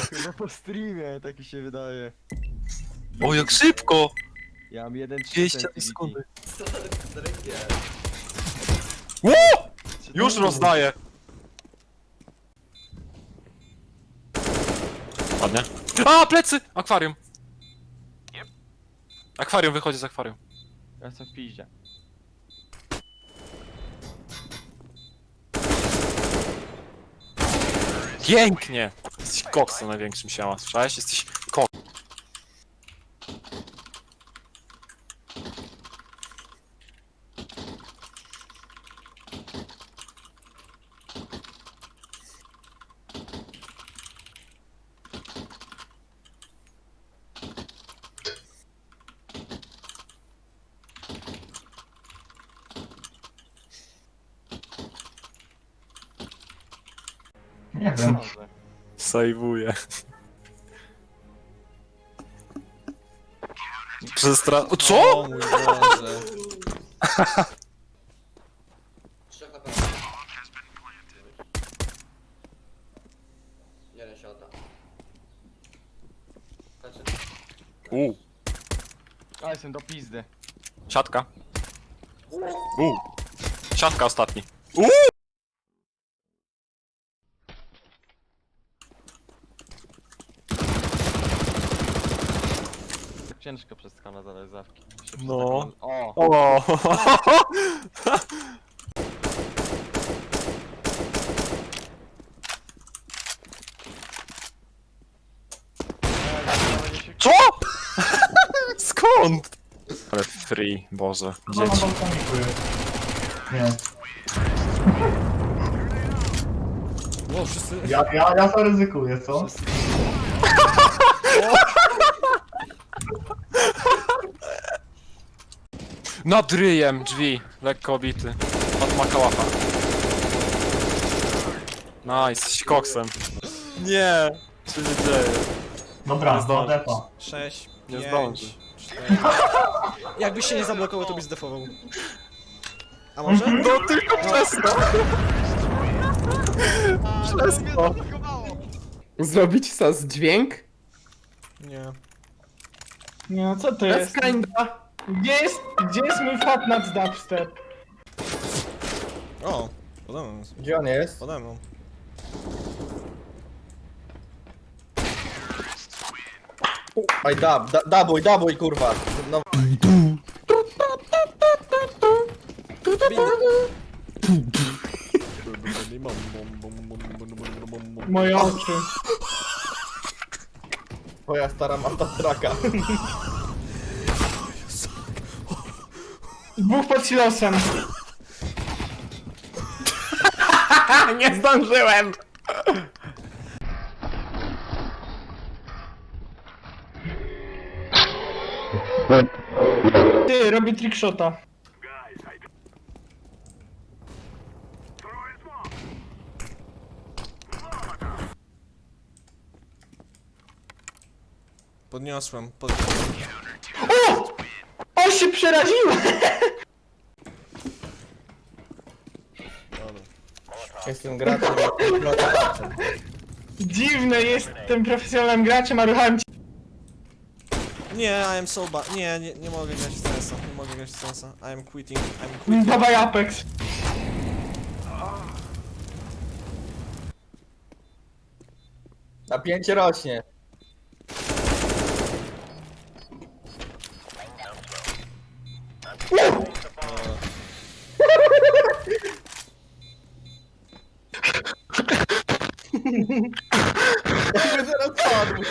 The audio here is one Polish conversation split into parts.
Chyba po streamie, tak mi się wydaje. O, jak szybko! Ja mam 1,3 200 sekundy. Drygie. Ło! Już rozdaję. Ładnie. A, plecy! Akwarium. Akwarium, wychodzi z akwarium. Ja jestem w piździe. Pięknie! Jesteś koksem największym siała, słyszałeś? Jesteś Nie wiem. Może. Sejwuję. Przestra... O, Co? O mój Boże. Trzech na pewno. Jeden się odda. U, A jestem do pizdy. siatka. U. Siatka ostatni. U. Ciężko przez skana zadać zawki. Się No. przez- O! O. Co? Skąd? Ale free, Boże, No na dzieci. balkoniku jest. Nie. o, wszyscy... Ja, ja, ja zaryzykuję, co? Nad ryjem drzwi, lekko obity. Od Makałacha. Nice, z koksem. Nie, co się dzieje? Dobra, do defa. 6, Nie 5, zdąży. 4. Jakbyś się nie zablokował, to byś zdefował. A może? No tylko przez to! Przez to! Zrobić sas dźwięk? Nie. Nie, no co to Bez jest? kinda. Gdzie jest, gdzie jest mój fat nad dubstep? O, pode mną jest. Gdzie on jest? Pode mną. Oj, dab, da, dabuj, dabuj, kurwa. No, Moje oczy. twoja stara mata traka. Dwóch pod silosem. Nie zdążyłem! Ty, robię trickshota. Podniosłem. Pod... Się przeraziłem! Dobra. Jestem graczem. Dziwne, jestem profesjonalnym graczem, a ruchałem cię. Nie, I am so bad. Nie, nie, nie mogę grać w sensa. Nie mogę grać w sensa. I am quitting. I am quitting. Dawaj Apex. Napięcie rośnie. Jakby zaraz padł.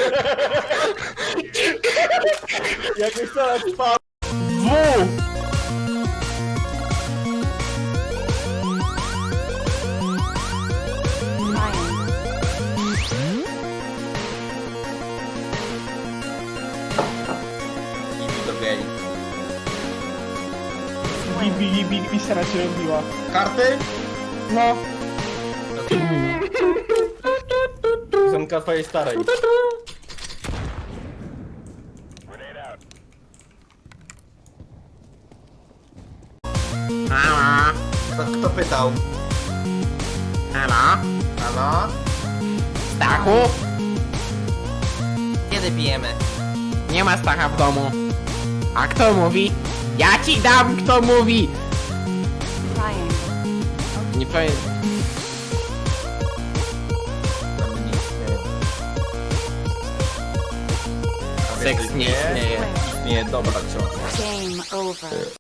Jakby zaraz padł. I do bieli. Gibi, gibi, gibi, sera się robiła. Karty? No. Zamka twojej starej. Kto, kto pytał? Halo? Halo? Stachu? wtedy pijemy. Nie ma Stacha w domu. A kto mówi? Ja ci dam, kto mówi! Nie powiem... Seks nie istnieje. Nie, dobra, ciągle. Game over.